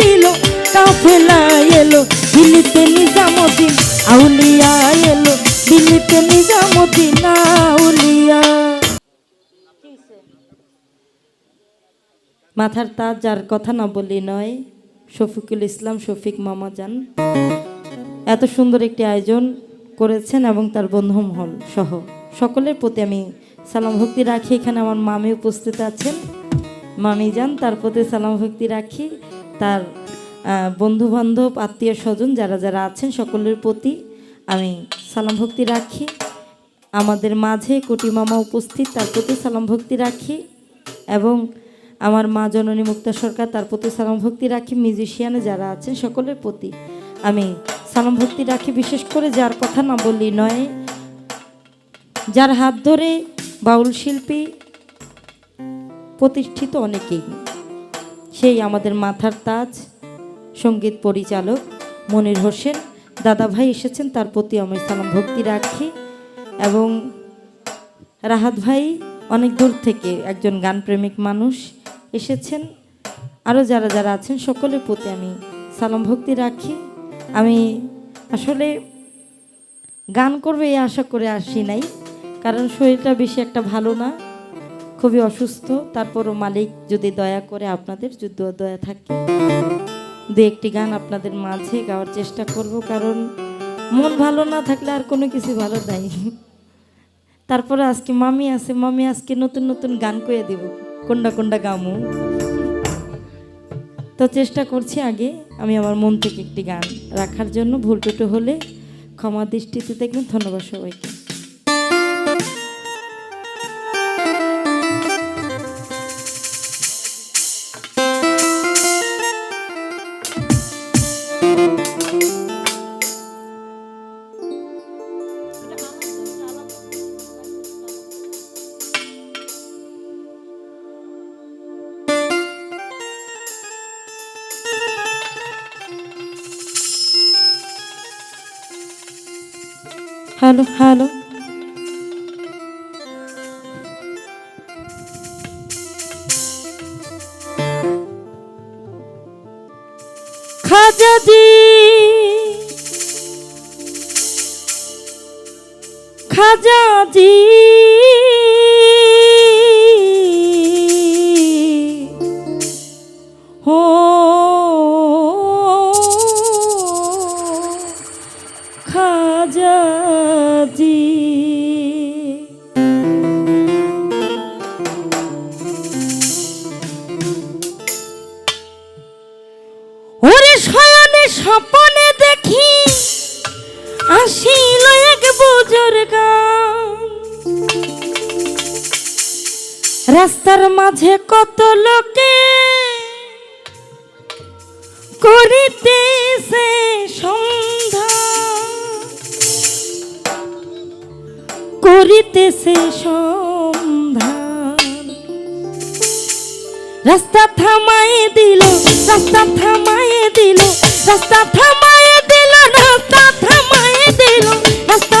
দিল, কাফেলা এলো, দিল্লিতে নিজামুদ্দিন, আউলিয়া এলো, দিল্লিতে নিজামুদ্দিন, আউলিয়া। মাথার তাজ যার কথা না বলি নয়, শফিকুল ইসলাম, শফিক মামা যান। এত সুন্দর একটি আয়োজন করেছেন এবং তার বন্ধু মহল সহ সকলের প্রতি আমি সালাম ভক্তি রাখি। এখানে আমার মামি উপস্থিত আছেন। মামি যান, তার প্রতি সালাম ভক্তি রাখি। তার বন্ধু বান্ধব আত্মীয় স্বজন যারা যারা আছেন সকলের প্রতি আমি সালাম ভক্তি রাখি। আমাদের মাঝে কোটি মামা উপস্থিত, তার প্রতি সালাম ভক্তি রাখি এবং আমার মা জননী মুক্তা সরকার, তার প্রতি সালাম ভক্তি রাখি। মিউজিশিয়ানে যারা আছেন সকলের প্রতি আমি সালাম ভক্তি রাখি। বিশেষ করে যার কথা না বললি নয়, যার হাত ধরে বাউল শিল্পী প্রতিষ্ঠিত অনেকেই। সেই আমাদের মাথার তাজ, সংগীত পরিচালক মনির হোসেন। দাদাভাই এসেছেন, তার প্রতি আমি সালাম ভক্তি রাখি এবং রাহাত ভাই অনেক দূর থেকে একজন গান প্রেমিক মানুষ এসেছেন। আরও যারা যারা আছেন, সকলের প্রতি আমি সালাম ভক্তি রাখি। আমি আসলে গান করবে এই আশা করে আসি নাই, কারণ শরীরটা বেশি একটা ভালো না। খুবই অসুস্থ। তারপরও মালিক যদি দয়া করে আপনাদের, যদি দয়া থাকে, দু একটি গান আপনাদের মাঝে গাওয়ার চেষ্টা করব, কারণ মন ভালো না থাকলে আর কোনো কিছু ভালো নাই। তারপরে আজকে মামি আছে, মামি আজকে নতুন নতুন গান কয়ে দিব। কোনটা কোনটা গামু? তো চেষ্টা করছি আগে আমি আমার মন থেকে একটি গান রাখার জন্য। ভুল টুটো হলে ক্ষমা দৃষ্টিতে দেখবেন। ধন্যবাদ সবাইকে। হ্যালো হ্যালো খাজাজি খাজাজি রাস্তার মাঝে কত লোকে করিতেছে সন্ধ্যা। করিতেছে রাস্তা থামায়ে দিল, রাস্তা থামায়ে দিল, রাস্তা থামায়ে দিল, রাস্তা থামায়ে দিল, রাস্তা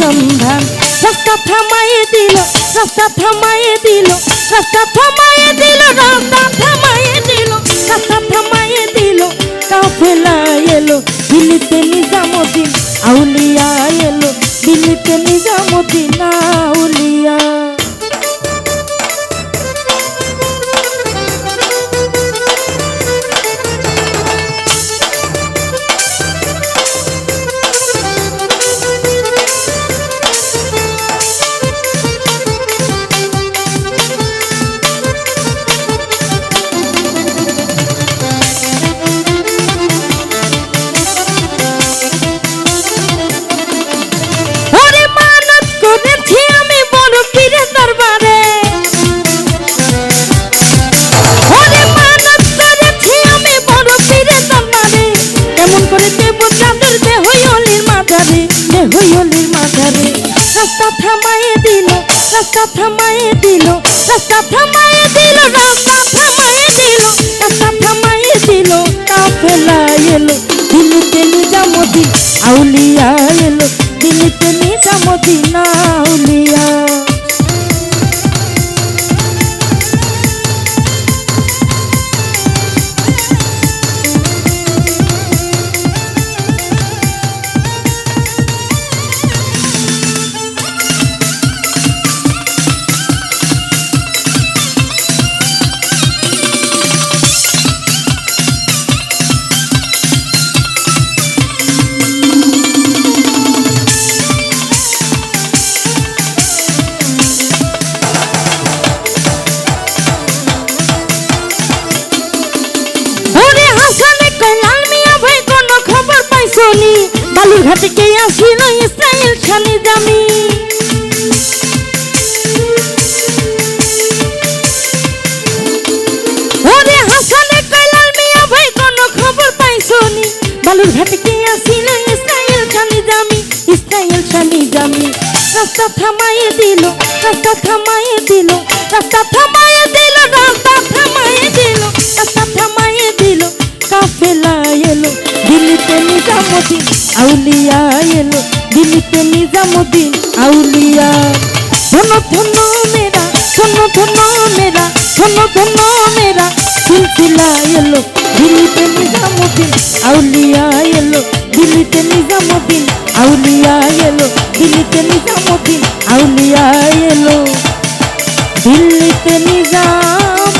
সন্ধান রাস্তা থামাইয়ে দিল রাস্তা থামাইয়ে দিল রাস্তা রাস্তা থামায়ে দিল রাস্তা থামায়ে দিল রাস্তা থামায়ে দিল রাস্তা থামায়ে দিল, কাফেলা এলো দিল্লিতে নিজামুদ্দিন আউলিয়া এলো দিল্লিতে বালুরঘাটে কে আসিল ইসরায়েল খানি জামি ওরে হাসানে কলাল মিয়া ভাই, কোন খবর পাইছনি বালুরঘাটে কে আসিল ইসরায়েল খানি জামি ইসরায়েল খানি জামি রাস্তা থামাইয়ে দিল, রাস্তা থামাইয়ে দিল, রাস্তা মেরা ধন্য ধন্য মেরা সিলসিলা এলো, দিল্লিতে নিজামুদ্দিন, আউলিয়া এলো, দিল্লিতে নিজামুদ্দিন, আউলিয়া এলো, দিল্লিতে নিজামুদ্দিন, আউলিয়া এলো। দিল্লিতে নিজাম